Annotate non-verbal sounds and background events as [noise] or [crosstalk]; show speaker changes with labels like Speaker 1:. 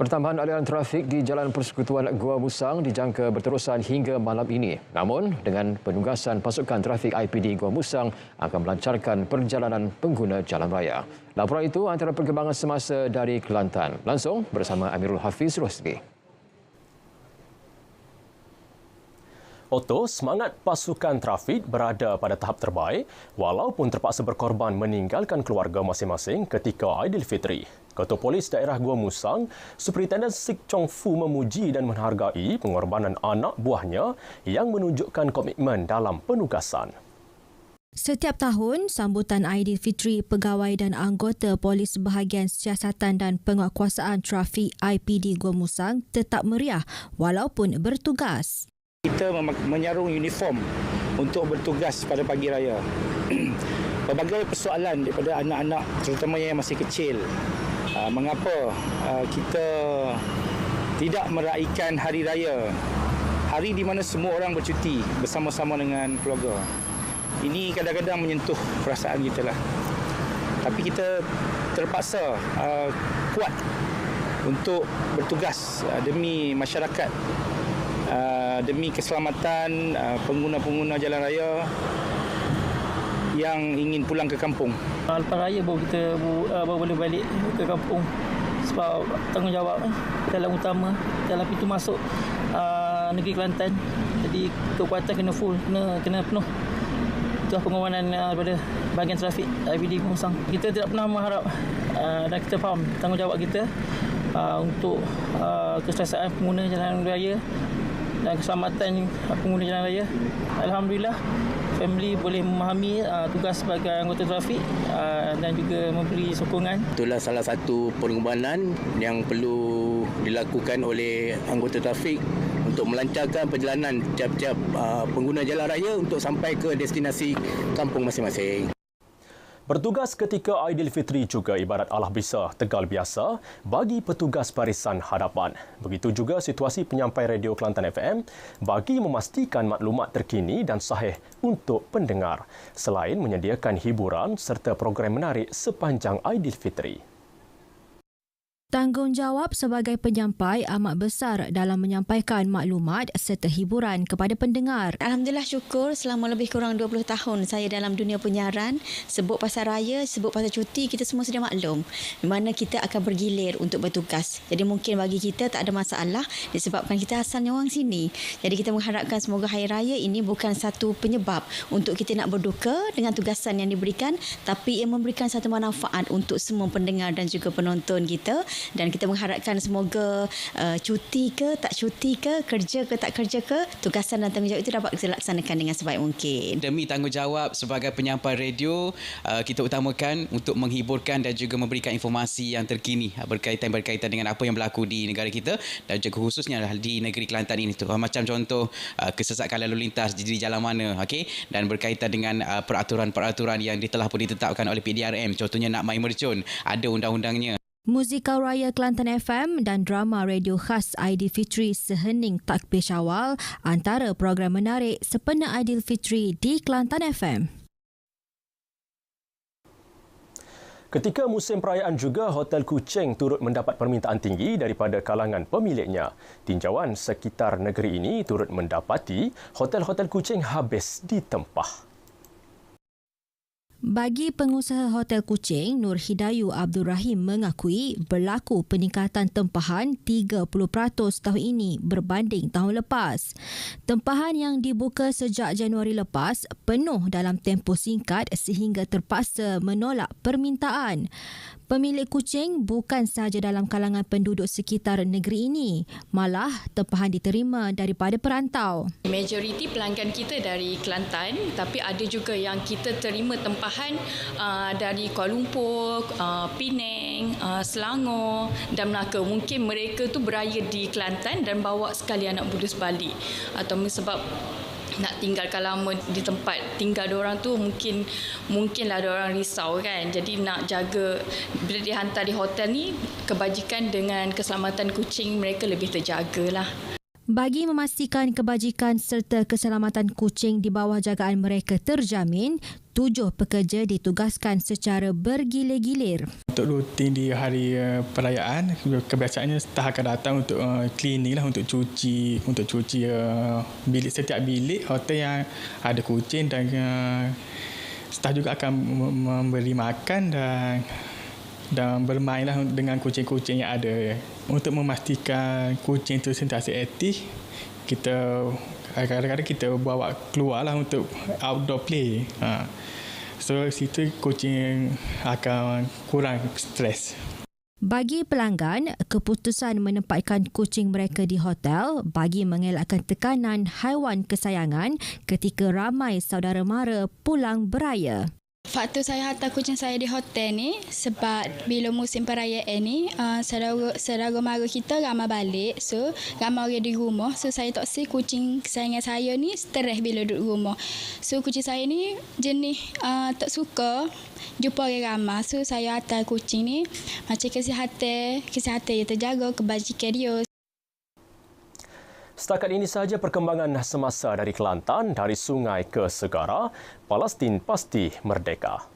Speaker 1: Pertambahan aliran trafik di Jalan Persekutuan Gua Musang dijangka berterusan hingga malam ini. Namun, dengan penugasan pasukan trafik IPD Gua Musang akan melancarkan perjalanan pengguna jalan raya. Laporan itu antara perkembangan semasa dari Kelantan. Langsung bersama Amirul Hafiz Rosli.
Speaker 2: Otto, semangat pasukan trafik berada pada tahap terbaik walaupun terpaksa berkorban meninggalkan keluarga masing-masing ketika Aidilfitri. Ketua Polis Daerah Gua Musang, Superintendent Sik Chong Fu memuji dan menghargai pengorbanan anak buahnya yang menunjukkan komitmen dalam penugasan.
Speaker 3: Setiap tahun, sambutan Aidilfitri pegawai dan anggota Polis Bahagian Siasatan dan Penguatkuasaan Trafik IPD Gua Musang tetap meriah walaupun bertugas.
Speaker 4: Kita menyarung uniform untuk bertugas pada pagi raya. [clears throat] Pelbagai persoalan daripada anak-anak terutamanya yang masih kecil. Ah, mengapa ah, kita tidak meraihkan hari raya? Hari di mana semua orang bercuti bersama-sama dengan keluarga. Ini kadang-kadang menyentuh perasaan kita lah. Tapi kita terpaksa uh, kuat untuk bertugas demi masyarakat demi keselamatan pengguna-pengguna jalan raya yang ingin pulang ke kampung.
Speaker 5: Lepas raya baru kita uh, baru boleh balik ke kampung sebab tanggungjawab dalam utama dalam pintu masuk uh, negeri Kelantan. Jadi kekuatan kena full, kena kena penuh. Itu pengorbanan uh, daripada bahagian trafik IBD Musang. Kita tidak pernah mengharap uh, dan kita faham tanggungjawab kita uh, untuk uh, keselesaan pengguna jalan raya dan keselamatan pengguna jalan raya. Alhamdulillah family boleh memahami uh, tugas sebagai anggota trafik uh, dan juga memberi sokongan.
Speaker 6: Itulah salah satu pengorbanan yang perlu dilakukan oleh anggota trafik untuk melancarkan perjalanan tiap-tiap uh, pengguna jalan raya untuk sampai ke destinasi kampung masing-masing.
Speaker 2: Bertugas ketika Aidilfitri juga ibarat Allah bisa tegal biasa bagi petugas barisan hadapan. Begitu juga situasi penyampai radio Kelantan FM bagi memastikan maklumat terkini dan sahih untuk pendengar selain menyediakan hiburan serta program menarik sepanjang Aidilfitri.
Speaker 3: Tanggungjawab sebagai penyampai amat besar dalam menyampaikan maklumat serta hiburan kepada pendengar.
Speaker 7: Alhamdulillah syukur selama lebih kurang 20 tahun saya dalam dunia penyiaran. Sebut pasal raya, sebut pasal cuti, kita semua sudah maklum. Di mana kita akan bergilir untuk bertugas. Jadi mungkin bagi kita tak ada masalah disebabkan kita asalnya orang sini. Jadi kita mengharapkan semoga hari raya ini bukan satu penyebab untuk kita nak berduka dengan tugasan yang diberikan. Tapi ia memberikan satu manfaat untuk semua pendengar dan juga penonton kita dan kita mengharapkan semoga uh, cuti ke tak cuti ke kerja ke tak kerja ke tugasan dan tanggungjawab itu dapat kita laksanakan dengan sebaik mungkin.
Speaker 8: Demi tanggungjawab sebagai penyampai radio uh, kita utamakan untuk menghiburkan dan juga memberikan informasi yang terkini berkaitan berkaitan dengan apa yang berlaku di negara kita dan juga khususnya di negeri Kelantan ini tu. Macam contoh uh, kesesakan lalu lintas di jalan mana okey? Dan berkaitan dengan uh, peraturan-peraturan yang telah pun ditetapkan oleh PDRM contohnya nak mai mercun ada undang-undangnya
Speaker 3: Musikal Raya Kelantan FM dan drama radio khas Aidilfitri Sehening Takbir Syawal antara program menarik Sepena Aidilfitri di Kelantan FM.
Speaker 2: Ketika musim perayaan juga, Hotel Kuching turut mendapat permintaan tinggi daripada kalangan pemiliknya. Tinjauan sekitar negeri ini turut mendapati hotel-hotel Kuching habis ditempah.
Speaker 3: Bagi pengusaha Hotel Kuching, Nur Hidayu Abdul Rahim mengakui berlaku peningkatan tempahan 30% tahun ini berbanding tahun lepas. Tempahan yang dibuka sejak Januari lepas penuh dalam tempoh singkat sehingga terpaksa menolak permintaan. Pemilik kucing bukan sahaja dalam kalangan penduduk sekitar negeri ini, malah tempahan diterima daripada perantau.
Speaker 9: Majoriti pelanggan kita dari Kelantan, tapi ada juga yang kita terima tempahan uh, dari Kuala Lumpur, uh, Penang, uh, Selangor dan Melaka. Mungkin mereka tu beraya di Kelantan dan bawa sekali anak budak sebalik. Atau sebab nak tinggalkan lama di tempat. Tinggal orang tu mungkin mungkinlah orang risau kan. Jadi nak jaga bila dihantar di hotel ni kebajikan dengan keselamatan kucing mereka lebih terjaga lah
Speaker 3: Bagi memastikan kebajikan serta keselamatan kucing di bawah jagaan mereka terjamin, tujuh pekerja ditugaskan secara bergilir-gilir.
Speaker 10: Untuk rutin di hari uh, perayaan, kebiasaannya staf akan datang untuk uh, cleaning lah, untuk cuci, untuk cuci uh, bilik setiap bilik hotel yang ada kucing dan staf juga akan memberi makan dan dan bermainlah dengan kucing-kucing yang ada. Untuk memastikan kucing itu sentiasa aktif, kita kadang-kadang kita bawa keluar lah untuk outdoor play. Ha. So situ kucing akan kurang stres.
Speaker 3: Bagi pelanggan, keputusan menempatkan kucing mereka di hotel bagi mengelakkan tekanan haiwan kesayangan ketika ramai saudara mara pulang beraya.
Speaker 11: Faktor saya hantar kucing saya di hotel ni sebab bila musim perayaan ni uh, saudara, saudara mara kita ramai balik. So ramai orang di rumah. So saya tak si kucing kesayangan saya ni stres bila duduk rumah. So kucing saya ni jenis uh, tak suka jumpa orang ramai. So saya hantar kucing ni macam kesihatan kesihatan dia terjaga kebajikan dia
Speaker 2: Setakat ini sahaja perkembangan semasa dari Kelantan, dari sungai ke segara, Palestin pasti merdeka.